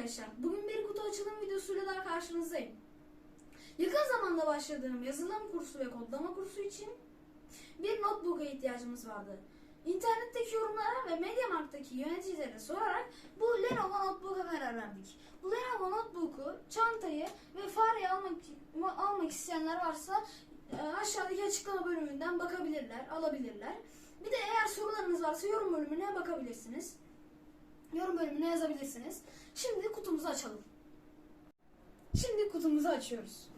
arkadaşlar. Bugün bir kutu açılım videosuyla daha karşınızdayım. Yakın zamanda başladığım yazılım kursu ve kodlama kursu için bir notebook'a ihtiyacımız vardı. İnternetteki yorumlara ve MediaMarkt'taki yöneticilere sorarak bu Lenovo notebook'a karar verdik. Bu Lenovo notebook'u, çantayı ve fareyi almak, almak isteyenler varsa e, aşağıdaki açıklama bölümünden bakabilirler, alabilirler. Bir de eğer sorularınız varsa yorum bölümüne bakabilirsiniz. Yorum bölümüne yazabilirsiniz. Şimdi kutumuzu açalım. Şimdi kutumuzu açıyoruz.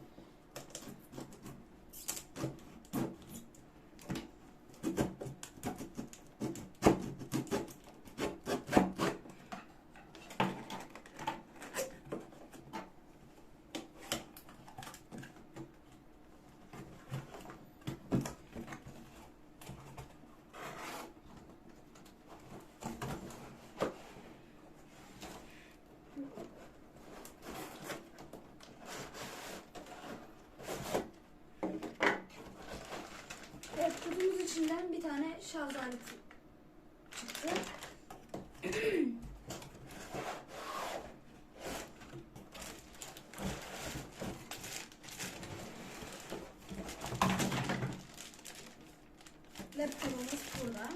Evet kutumuz içinden bir tane şarj aleti çıktı. Laptopumuz burada.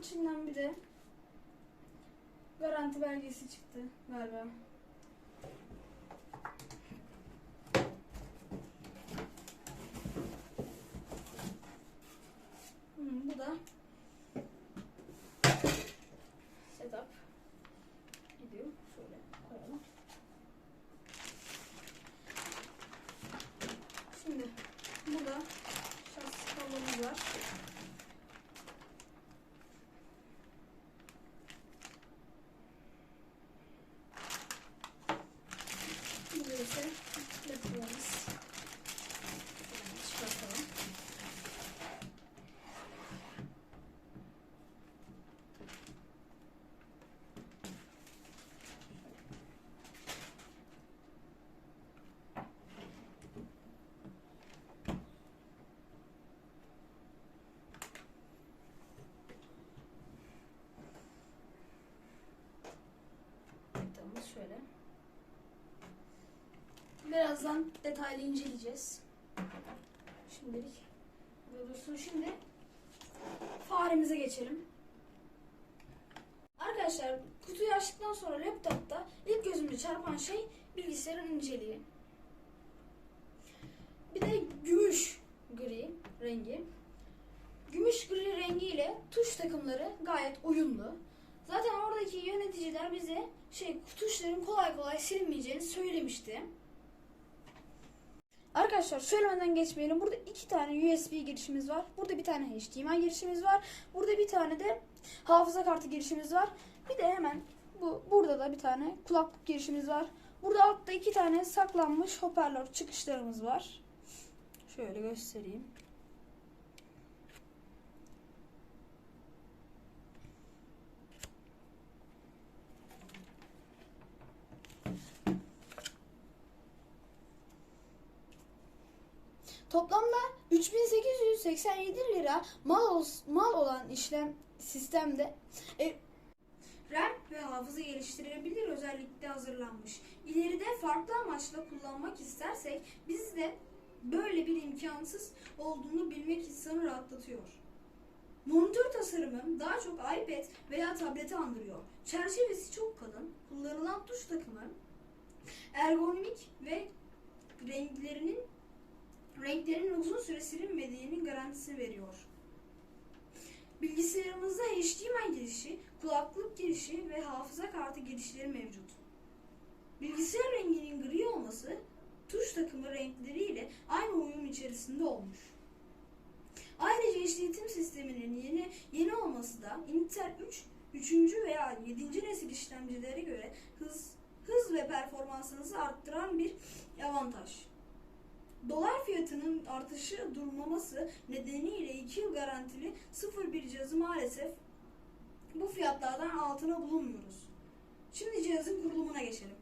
İçinden bir de Garanti belgesi çıktı galiba. Hmm, bu da setup gidiyor. Şöyle koyalım. Şimdi burada şans kablomuz var. Burada ise laptopumuz. Hemen çıkartalım. Laptopumuz şöyle. Birazdan detaylı inceleyeceğiz. Şimdilik burada dursun. Şimdi faremize geçelim. Arkadaşlar kutuyu açtıktan sonra laptopta ilk gözümüze çarpan şey bilgisayarın inceliği. Bir de gümüş gri rengi. Gümüş gri rengiyle tuş takımları gayet uyumlu. Zaten oradaki yöneticiler bize şey tuşların kolay kolay silinmeyeceğini söylemişti. Arkadaşlar söylemeden geçmeyelim. Burada iki tane USB girişimiz var. Burada bir tane HDMI girişimiz var. Burada bir tane de hafıza kartı girişimiz var. Bir de hemen bu burada da bir tane kulaklık girişimiz var. Burada altta iki tane saklanmış hoparlör çıkışlarımız var. Şöyle göstereyim. Toplamda 3887 lira mal, mal olan işlem sistemde e, RAM ve hafıza geliştirilebilir özellikle hazırlanmış. İleride farklı amaçla kullanmak istersek biz de böyle bir imkansız olduğunu bilmek insanı rahatlatıyor. Monitör tasarımı daha çok iPad veya tableti andırıyor. Çerçevesi çok kalın, kullanılan tuş takımı ergonomik ve renklerinin renklerin uzun süre silinmediğinin garantisini veriyor. Bilgisayarımızda HDMI girişi, kulaklık girişi ve hafıza kartı girişleri mevcut. Bilgisayar renginin gri olması tuş takımı renkleriyle aynı uyum içerisinde olmuş. Ayrıca işletim sisteminin yeni yeni olması da Intel 3, 3. veya 7. nesil işlemcilere göre hız hız ve performansınızı arttıran bir avantaj. Dolar fiyatının artışı durmaması nedeniyle 2 yıl garantili 01 cihazı maalesef bu fiyatlardan altına bulunmuyoruz. Şimdi cihazın kurulumuna geçelim.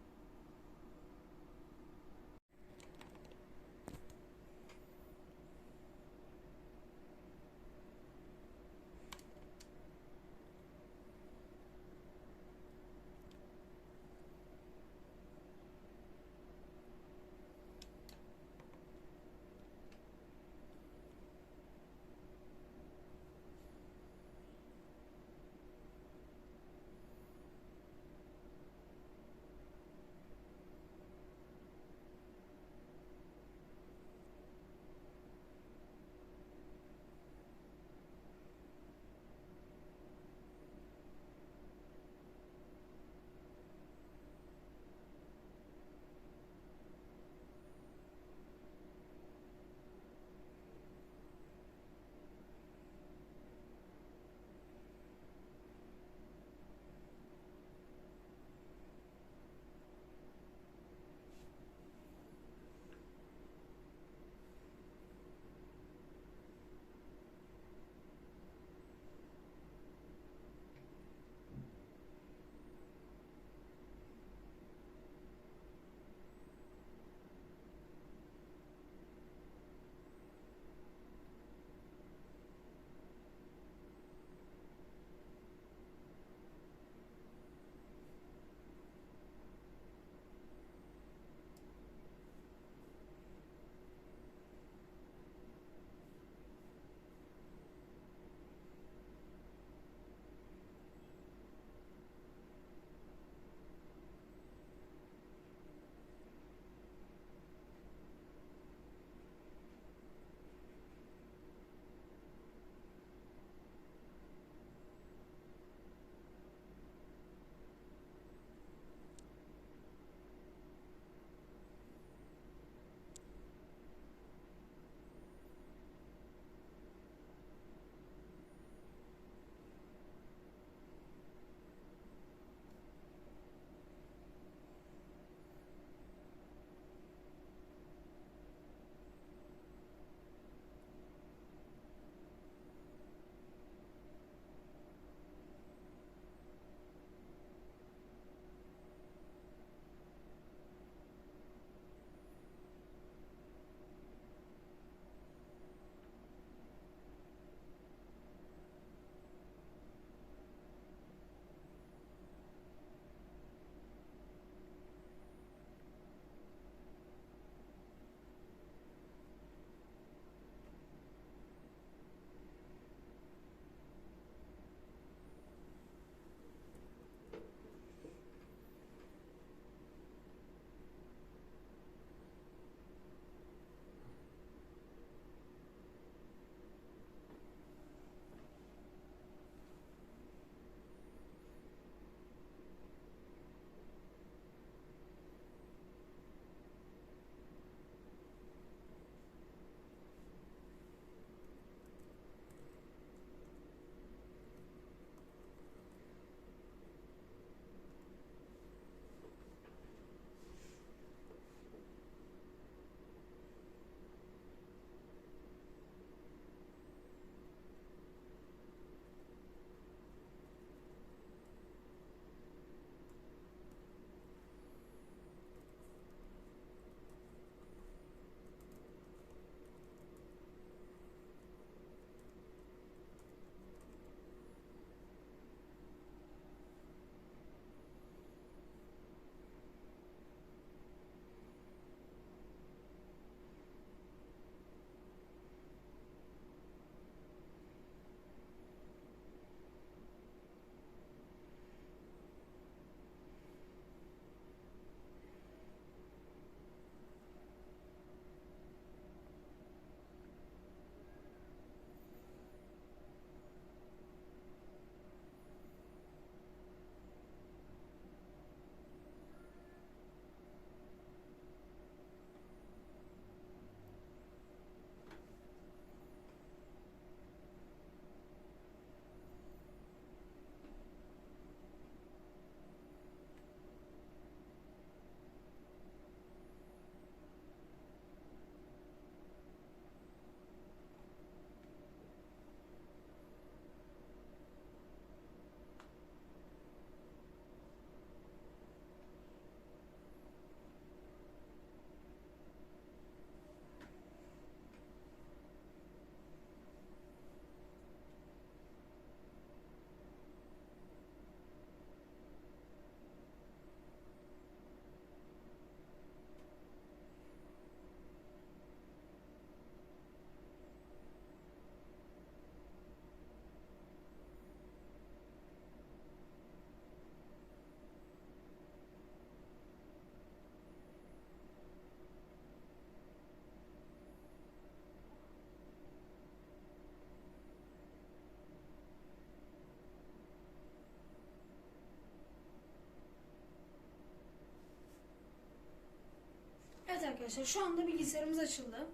Arkadaşlar. Şu anda bilgisayarımız açıldı.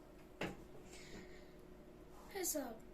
Hesap.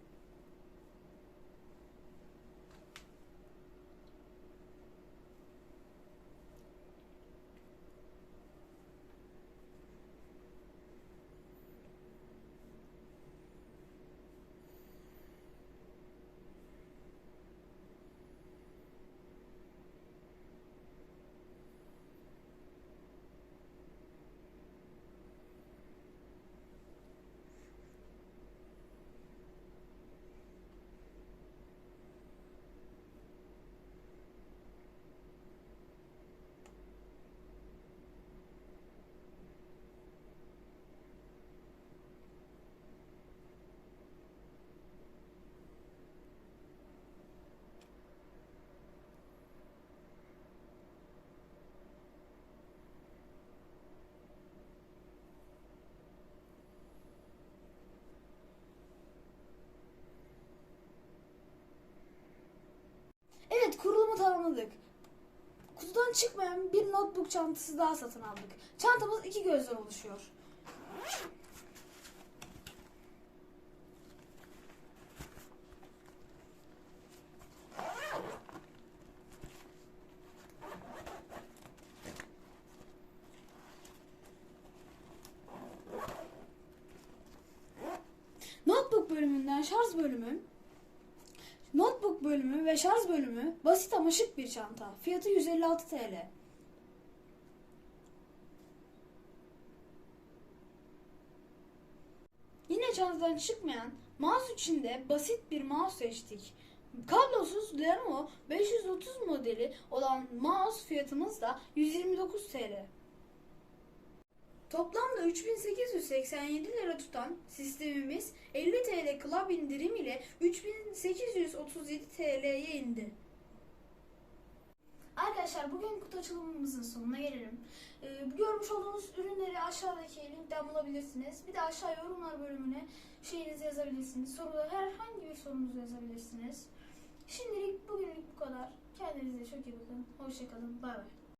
Kutudan çıkmayan bir notebook çantası daha satın aldık. Çantamız iki gözden oluşuyor. Notebook bölümünden şarj bölümü, Notebook bölümü ve şarj bölümü basit ama şık bir çanta. Fiyatı 156 TL. Yine çantadan çıkmayan mouse içinde basit bir mouse seçtik. Kablosuz Lenovo 530 modeli olan mouse fiyatımız da 129 TL. Toplamda 3887 lira tutan sistemimiz 50 TL Club indirim ile 3837 TL'ye indi. Arkadaşlar bugün kutu açılımımızın sonuna gelelim. Ee, görmüş olduğunuz ürünleri aşağıdaki linkten bulabilirsiniz. Bir de aşağı yorumlar bölümüne şeyinizi yazabilirsiniz. Soruları herhangi bir sorunuzu yazabilirsiniz. Şimdilik bugünlük bu kadar. Kendinize çok iyi bakın. Hoşçakalın. Bay bay.